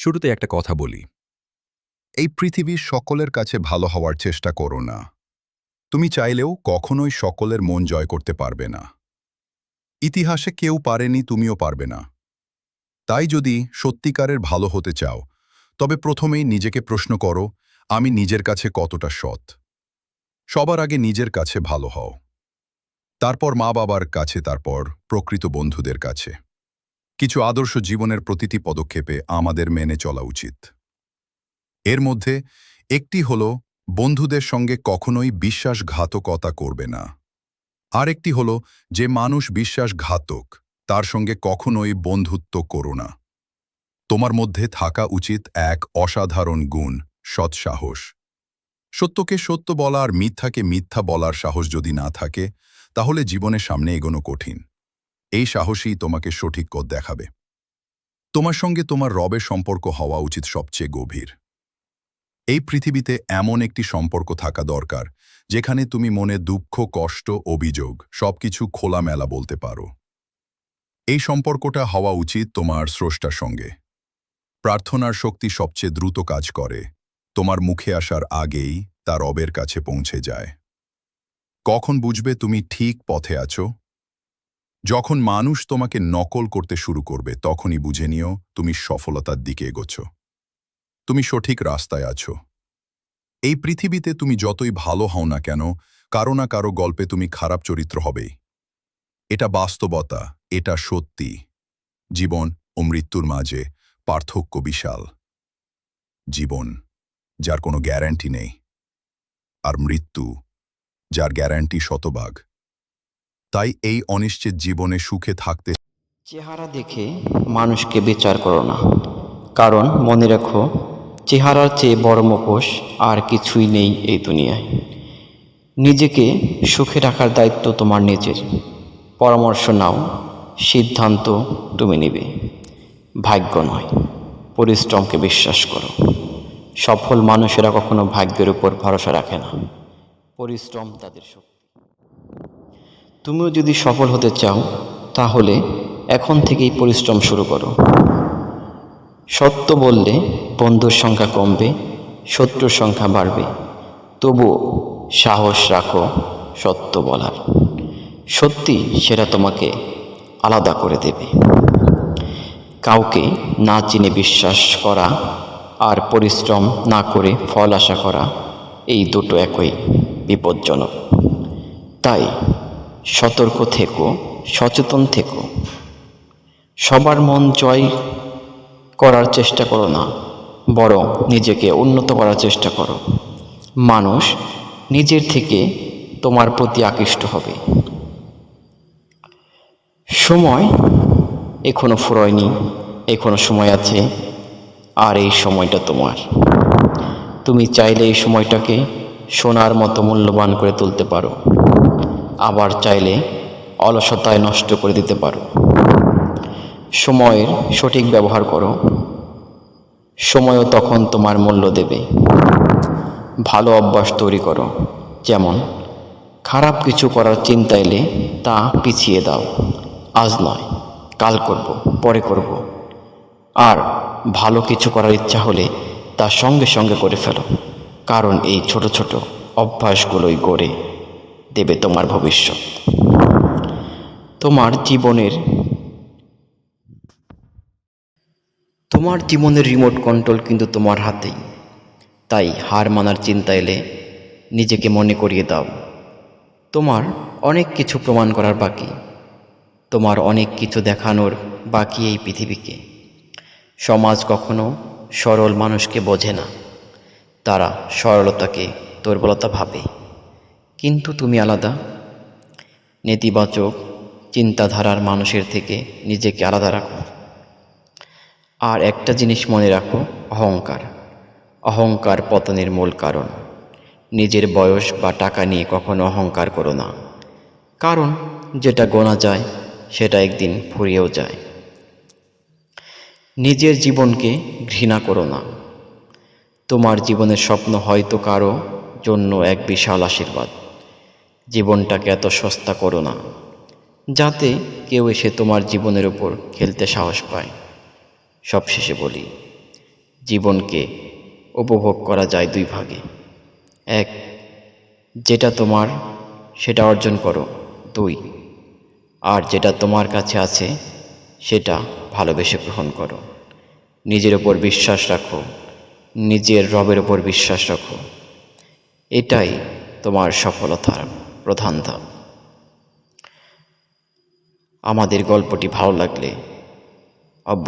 শুরুতে একটা কথা বলি। এই পৃথিবীর সকলের কাছে ভালো হওয়ার চেষ্টা করো না। তুমি চাইলেও কখনোই সকলের মন জয় করতে পারবে না। ইতিহাসে কেউ পারেনি, তুমিও পারবে না। তাই যদি সত্যিকারের ভালো হতে চাও, তবে প্রথমেই নিজেকে প্রশ্ন করো, আমি নিজের কাছে কতটা সৎ? সবার আগে নিজের কাছে ভালো হও। তারপর মা বাবার কাছে, তারপর প্রকৃত বন্ধুদের কাছে। কিছু আদর্শ জীবনের প্রতিটি পদক্ষেপে আমাদের মেনে চলা উচিত। এর মধ্যে একটি হল, বন্ধুদের সঙ্গে কখনোই বিশ্বাসঘাতকতা করবে না। আরেকটি হল, যে মানুষ বিশ্বাসঘাতক, তার সঙ্গে কখনোই বন্ধুত্ব করো না। তোমার মধ্যে থাকা উচিত এক অসাধারণ গুণ, সৎসাহস। সত্যকে সত্য বলা আর মিথ্যাকে মিথ্যা বলার সাহস যদি না থাকে, তাহলে জীবনের সামনে এগোনো কঠিন। এই সাহসই তোমাকে সঠিক পথ দেখাবে। তোমার সঙ্গে তোমার রবের সম্পর্ক হওয়া উচিত সবচেয়ে গভীর। এই পৃথিবীতে এমন একটি সম্পর্ক থাকা দরকার, যেখানে তুমি মনে দুঃখ, কষ্ট, অভিযোগ, সবকিছু খোলামেলা বলতে পারো। এই সম্পর্কটা হওয়া উচিত তোমার স্রষ্টার সঙ্গে। প্রার্থনার শক্তি সবচেয়ে দ্রুত কাজ করে, তোমার মুখে আসার আগেই তার রবের কাছে পৌঁছে যায়। কখন বুঝবে তুমি ঠিক পথে আছো? যখন মানুষ তোমাকে নকল করতে শুরু করবে, তখনই বুঝে নিও তুমি সফলতার দিকে এগোচ্ছ। তুমি সঠিক রাস্তায় আছো। এই পৃথিবীতে তুমি যতই ভালো হও না কেন, কারও না কারও গল্পে তুমি খারাপ চরিত্র হবেই। এটা বাস্তবতা, এটা সত্যি। জীবন ও মৃত্যুর মাঝে পার্থক্য বিশাল। জীবন, যার কোনো গ্যারান্টি নেই। আর মৃত্যু, যার গ্যারান্টি শতভাগ। তাই এই অনিশ্চিত জীবনে সুখে থাকতে চেহারা দেখে মানুষকে বিচার করো না। কারণ মনে রেখো, চেহারার চেয়ে বড় মুখোশ আর কিছুই নেই এই দুনিয়ায়। নিজেকে সুখে রাখার দায়িত্ব তোমার নিজের। পরামর্শ নাও, সিদ্ধান্ত তুমি নেবে। ভাগ্য নয়, পরিশ্রমকে বিশ্বাস করো। সফল মানুষেরা কখনো ভাগ্যের উপর ভরসা রাখে না। পরিশ্রম তাদের শক্তি। তুমিও যদি সফল হতে চাও, তাহলে এখন থেকেই পরিশ্রম শুরু করো। সত্য বললে বন্ধুর সংখ্যা কমবে, শত্রুর সংখ্যা বাড়বে। তবুও সাহস রাখো সত্য বলার। সত্যি সেটা তোমাকে আলাদা করে দেবে। কাউকে না চিনে বিশ্বাস করা আর পরিশ্রম না করে ফল আশা করা, এই দুটো একই বিপজ্জনক। তাই সতর্ক থেকো, সচেতন থেকো। সবার মন জয় করার চেষ্টা করো না, বরং নিজেকে উন্নত করার চেষ্টা করো। মানুষ নিজের থেকে তোমার প্রতি আকৃষ্ট হবে। সময় এখনও ফুরয়নি, এখনও সময় আছে, আর এই সময়টা তোমার। তুমি চাইলে এই সময়টাকে সোনার মতো মূল্যবান করে তুলতে পারো। আবার চাইলে অলসতায় নষ্ট করে দিতে পারো। সময়ের সঠিক ব্যবহার করো। সময়ও তখন তোমার মূল্য দেবে। ভালো অভ্যাস তৈরি করো। যেমন, খারাপ কিছু করার চিন্তা এলে তা পিছিয়ে দাও। আজ নয়, কাল করব, পরে করব। আর ভালো কিছু করার ইচ্ছা হলে তা সঙ্গে সঙ্গে করে ফেলো। কারণ এই ছোট ছোট অভ্যাসগুলোই গড়ে দেবে তোমার ভবিষ্যৎ। তোমার জীবনের তোমার জীবনের রিমোট কন্ট্রোল কিন্তু তোমার হাতেই। তাই হার মানার চিন্তা এলে নিজেকে মনে করিয়ে দাও। তোমার অনেক কিছু প্রমাণ করার বাকি। তোমার অনেক কিছু দেখানোর বাকি এই পৃথিবীকে। সমাজ কখনো সরল মানুষকে বোঝে না। তারা সরলতাকে দুর্বলতা ভাবে। কিন্তু তুমি আলাদা। নেতিবাচক চিন্তাধারার মানুষের থেকে নিজেকে আলাদা রাখো। আর একটা জিনিস মনে রাখো, অহংকার। অহংকার পতনের মূল কারণ। নিজের বয়স বা টাকা নিয়ে কখনো অহংকার করো না। কারণ যেটা গোনা যায়, সেটা একদিন ফুরিয়েও যায়। নিজের জীবনকে ঘৃণা করো না। তোমার জীবনের স্বপ্ন হয়তো কারও জন্য এক বিশাল আশীর্বাদ। জীবনটাকে এত সস্তা করো না, যাতে কেউ এসে তোমার জীবনের উপর খেলতে সাহস পায়। সবশেষে বলি, জীবনকে উপভোগ করা যায় দুই ভাগে। এক, যেটা তোমার, সেটা অর্জন করো। দুই, আর যেটা তোমার কাছে আছে, সেটা ভালোবেসে গ্রহণ করো। নিজের ওপর বিশ্বাস রাখো, নিজের রবের ওপর বিশ্বাস রাখো। এটাই তোমার সফলতার প্রধান ধাপ আমাদের গল্পটি ভালো লাগলে অব্য